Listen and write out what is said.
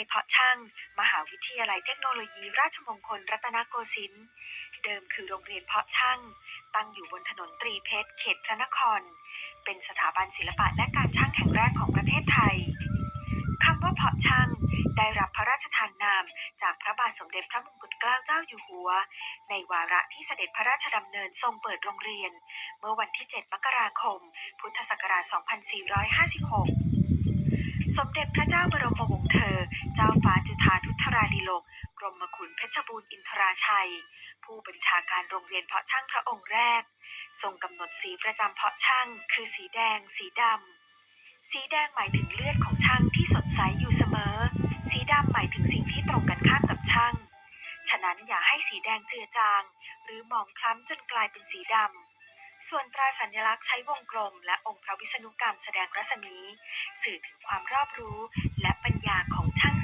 ยเพาะช่าง มหาวิทยาลัยเทคโนโลยี ราชมงคลรัตนโกสินทร์ เดิมคือโรงเรียนเพาะช่าง ตั้งอยู่บนถนนตรีเพชร เขตพระนคร เป็นสถาบันศิลปะและการช่างแห่งแรกของประเทศไทยคำว่าเพาะช่างได้รับพระราชทานนามจากพระบาทสมเด็จพระมงกุฎเกล้าเจ้าอยู่หัว ในวาระที่เสด็จพระราชดำเนินทรงเปิดโรงเรียน เมื่อวันที่ 7 มกราคม พุทธศักราช 2456 สมเด็จพระเจ้าบรมวงศ์เธอ เจ้าฟ้าจุฑาทุธราดีลก กรมขุนเพชรบูรณ์อินทราชัย ผู้บัญชาการโรงเรียนเพาะช่างพระองค์แรก ทรงกำหนดสีประจำเพาะช่าง คือสีแดง สีดำ สีแดงหมายถึงเลือดของช่างที่สดใสอยู่เสมอ สีดำหมายถึงสิ่งที่ตรงกันข้ามกับช่าง ฉะนั้นอย่าให้สีแดงเจือจาง หรือหมองคล้ำจนกลายเป็นสีดำ ส่วนตราสัญลักษณ์ใช้วงกลม และองค์พระวิษณุกรรมแสดงรัศมี สื่อถึงความรอบรู้และปัญญาของช่าง